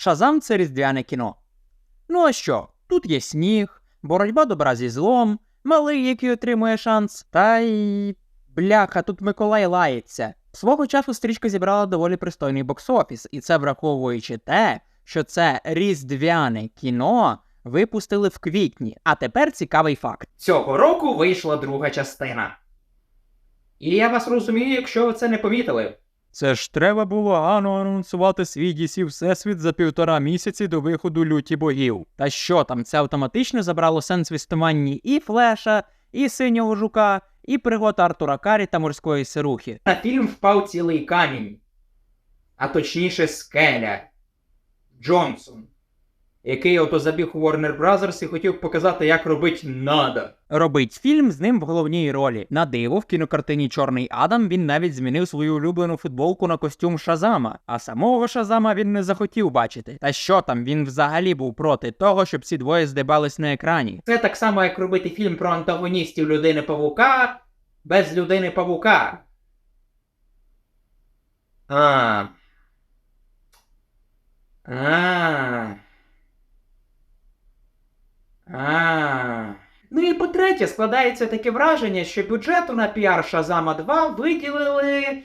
Шазам це різдвяне кіно. Ну а що? Тут є сніг, боротьба добра зі злом, малий, який отримує шанс, та й. Бляха, тут Миколай лається. Свого часу стрічка зібрала доволі пристойний бокс-офіс, і це враховуючи те, що це різдвяне кіно випустили в квітні. А тепер цікавий факт. Цього року вийшла друга частина. І я вас розумію, якщо ви це не помітили. Це ж треба було Ану анонсувати свій DC Всесвіт за півтора місяці до виходу люті богів. Та що там, це автоматично забрало сенс в існуванні і Флеша, і синього жука, і пригод Артура Карі та морської сирухи. На фільм впав цілий камінь, а точніше скеля. Джонсон, який ото забіг у Warner Brothers і хотів показати, як робить надо. Робить фільм з ним в головній ролі. На диво, в кінокартині Чорний Адам він навіть змінив свою улюблену футболку на костюм Шазама, а самого Шазама він не захотів бачити. Та що там, він взагалі був проти того, щоб ці двоє здибались на екрані. Це так само, як робити фільм про антагоністів людини Павука без людини Павука. А. А. А. Ну і по-третє, складається таке враження, що бюджету на піар Шазама 2 виділили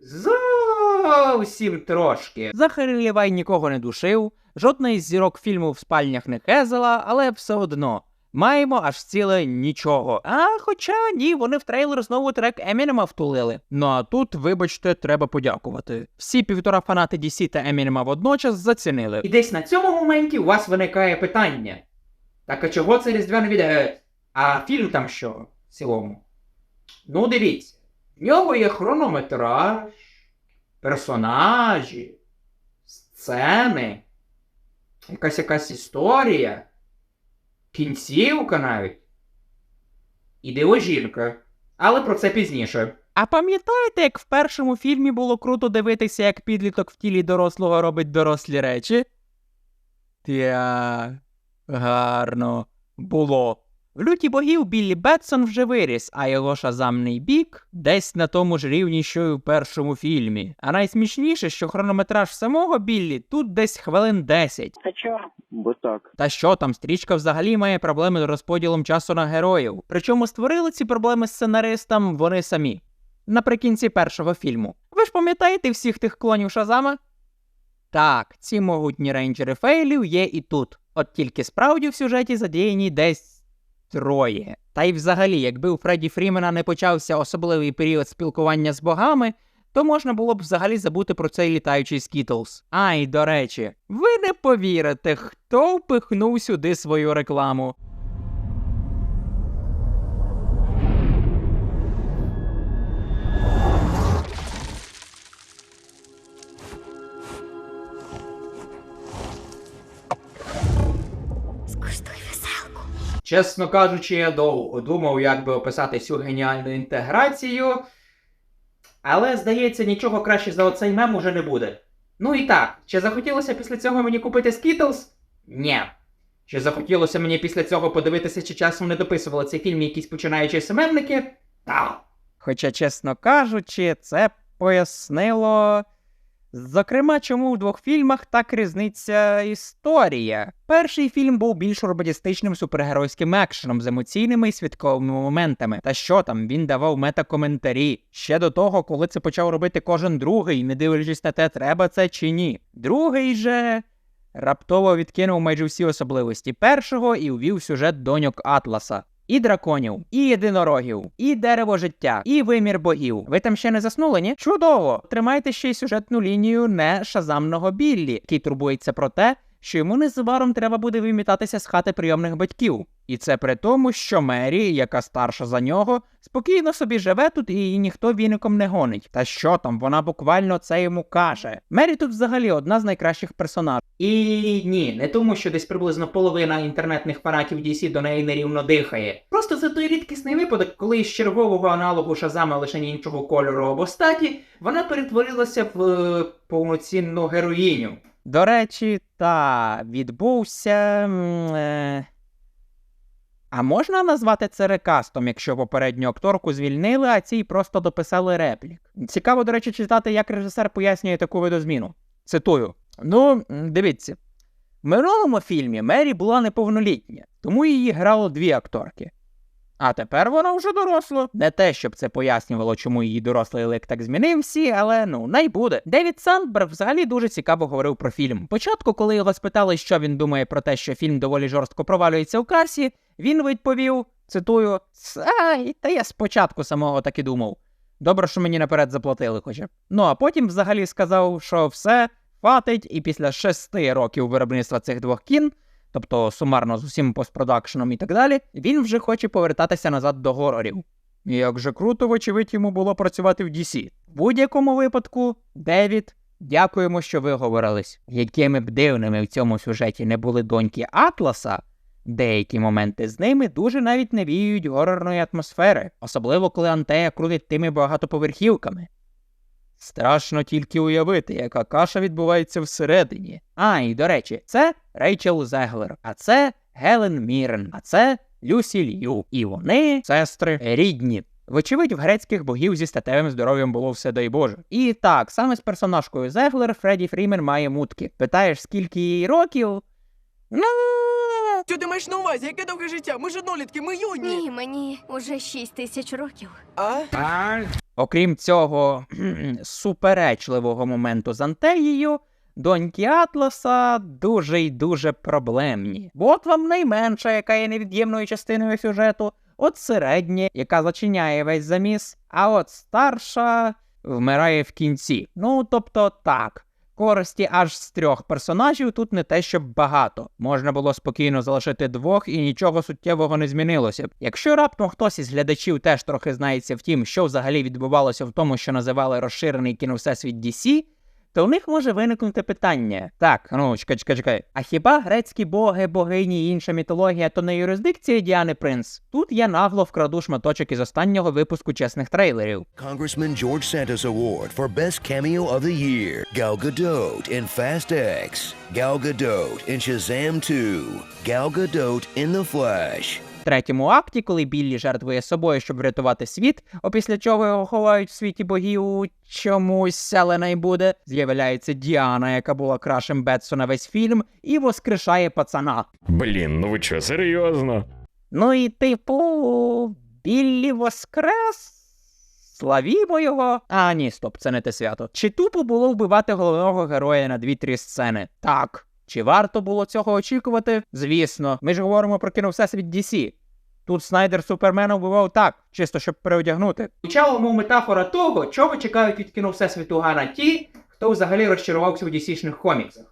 зовсім трошки. Захар Лівай нікого не душив, жодна із зірок фільму в спальнях не хезала, але все одно. Маємо аж ціле нічого. А хоча ні, вони в трейлер знову трек Емінема втулили. Ну а тут, вибачте, треба подякувати. Всі півтора фанати DC та Емінема водночас зацінили. І десь на цьому моменті у вас виникає питання. Так а чого це різдвяне відео? А фільм там що в цілому? Ну, дивіться, в нього є хронометраж, персонажі, сцени, якась якась історія, кінцівка навіть. І диво жінка. Але про це пізніше. А пам'ятаєте, як в першому фільмі було круто дивитися, як підліток в тілі дорослого робить дорослі речі? Тя. Гарно було. В люті богів Біллі Бетсон вже виріс, а його шазамний бік десь на тому ж рівні, що й у першому фільмі. А найсмішніше, що хронометраж самого Біллі тут десь хвилин 10. А чо? Бо так. Та що там, стрічка взагалі має проблеми з розподілом часу на героїв. Причому створили ці проблеми сценаристам вони самі. Наприкінці першого фільму. Ви ж пам'ятаєте всіх тих клонів Шазама? Так, ці могутні рейнджери фейлів є і тут. От тільки справді в сюжеті задіяні десь троє. Та й взагалі, якби у Фредді Фрімена не почався особливий період спілкування з богами, то можна було б взагалі забути про цей літаючий Скітлз. А й до речі, ви не повірите, хто впихнув сюди свою рекламу. Чесно кажучи, я довго думав, як би описати цю геніальну інтеграцію. Але, здається, нічого краще за оцей мем уже не буде. Ну і так, чи захотілося після цього мені купити Skittles? Ні. Чи захотілося мені після цього подивитися, чи часом не дописували цей фільм якісь починаючі СММники? Так. Хоча, чесно кажучи, це пояснило. Зокрема, чому в двох фільмах так різниця історія. Перший фільм був більш романтичним супергеройським екшеном з емоційними і святковими моментами. Та що там, він давав метакоментарі ще до того, коли це почав робити кожен другий, не дивлячись на те, треба це чи ні. Другий же раптово відкинув майже всі особливості першого і увів сюжет доньок Атласа. І драконів, і єдинорогів, і дерево життя, і вимір богів. Ви там ще не заснули, ні? Чудово! Тримайте ще й сюжетну лінію не шазамного Біллі, який турбується про те, що йому незабаром треба буде вимітатися з хати прийомних батьків. І це при тому, що Мері, яка старша за нього, спокійно собі живе тут і її ніхто віником не гонить. Та що там, вона буквально це йому каже. Мері тут взагалі одна з найкращих персонажів. І ні, не тому, що десь приблизно половина інтернетних фанатів DC до неї нерівно дихає. Просто це той рідкісний випадок, коли з чергового аналогу Шазама лише іншого кольору або статі, вона перетворилася в е, повноцінну героїню. До речі, та відбувся. Е... А можна назвати це рекастом, якщо попередню акторку звільнили, а цій просто дописали реплік? Цікаво, до речі, читати, як режисер пояснює таку видозміну. Цитую: Ну, дивіться. В минулому фільмі Мері була неповнолітня, тому її грало дві акторки. А тепер вона вже доросла. Не те, щоб це пояснювало, чому її дорослий лик так змінився, але ну, най буде. Девід Сандберг взагалі дуже цікаво говорив про фільм. Спочатку, коли його спитали, що він думає про те, що фільм доволі жорстко провалюється у касі, він відповів, цитую: Ай, та я спочатку самого так і думав. Добре, що мені наперед заплатили хоча. Ну а потім взагалі сказав, що все хватить, і після шести років виробництва цих двох кін, тобто сумарно з усім постпродакшеном і так далі, він вже хоче повертатися назад до горорів. І Як же круто, вочевидь, йому було працювати в DC. В будь-якому випадку, Девід, дякуємо, що ви говорились. Якими б дивними в цьому сюжеті не були доньки Атласа, Деякі моменти з ними дуже навіть навіюють горорної атмосфери, особливо коли Антея крутить тими багатоповерхівками. Страшно тільки уявити, яка каша відбувається всередині. А, і до речі, це Рейчел Зеглер, а це Гелен Мірен, а це Люсі Лью. І вони, сестри, рідні. Вочевидь, в грецьких богів зі статевим здоров'ям було все дай Боже. І так, саме з персонажкою Зеглер Фредді Фрімен має мутки. Питаєш, скільки їй років? Ну, Що ти маєш на увазі? Яке довге життя? Ми ж однолітки, ми юні. Ні, мені уже 6 тисяч років. А? Окрім цього суперечливого моменту з Антеєю, доньки Атласа дуже й дуже проблемні. От вам найменша, яка є невід'ємною частиною сюжету, от середня, яка зачиняє весь заміс, а от старша вмирає в кінці. Ну, тобто так. Користі аж з трьох персонажів тут не те, щоб багато. Можна було спокійно залишити двох і нічого суттєвого не змінилося. Якщо раптом хтось із глядачів теж трохи знається в тім, що взагалі відбувалося в тому, що називали розширений кіновсесвіт DC, то в них може виникнути питання. Так, ну чекай, чекай, чекай. А хіба грецькі боги, богині і інша мітологія то не юрисдикція Діани Принц? Тут я нагло вкраду шматочок із останнього випуску чесних трейлерів. Congressman George Santos Award for Best Cameo of the Year. Gal Gadot in Fast X. Gal Gadot in Shazam 2. Gal Gadot in The Flash. В третьому акті, коли Біллі жертвує собою, щоб врятувати світ, опісля чого його ховають в світі богів чомусь, але не буде, з'являється Діана, яка була крашем Бетсу на весь фільм, і воскрешає пацана. Блін, ну ви чо, серйозно? Ну і типу, Біллі воскрес. Славімо його. А, ні, стоп, це не те свято. Чи тупо було вбивати головного героя на дві-три сцени? Так. Чи варто було цього очікувати? Звісно, ми ж говоримо про кіно всесвіт DC. Тут Снайдер Супермена вбивав так, чисто щоб переодягнути. Звучало, мов метафора того, чого чекають від кіно Всесвіту Гана ті, хто взагалі розчарувався у DC-шних коміксах.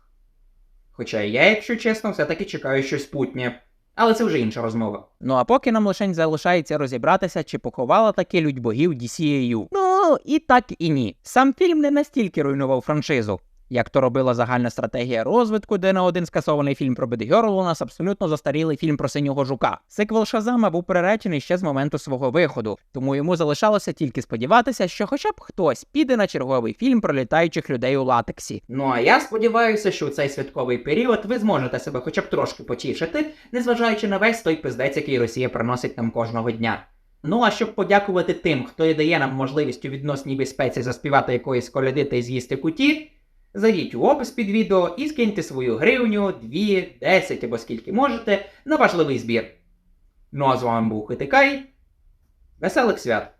Хоча я, якщо чесно, все-таки чекаю щось путнє. Але це вже інша розмова. Ну а поки нам лише залишається розібратися, чи поховала таки лють богів DCAU. Ну і так і ні. Сам фільм не настільки руйнував франшизу. Як то робила загальна стратегія розвитку, де на один скасований фільм про Бедгерл у нас абсолютно застарілий фільм про синього жука. Сиквел Шазама був приречений ще з моменту свого виходу, тому йому залишалося тільки сподіватися, що хоча б хтось піде на черговий фільм про літаючих людей у латексі. Ну а я сподіваюся, що у цей святковий період ви зможете себе хоча б трошки потішити, незважаючи на весь той пиздець, який Росія приносить нам кожного дня. Ну а щоб подякувати тим, хто і дає нам можливість у відносній безпеці заспівати якоїсь коляди та з'їсти куті, зайдіть у опис під відео і скиньте свою гривню, 2, 10 або скільки можете на важливий збір. Ну а з вами був Хитикай. Веселих свят!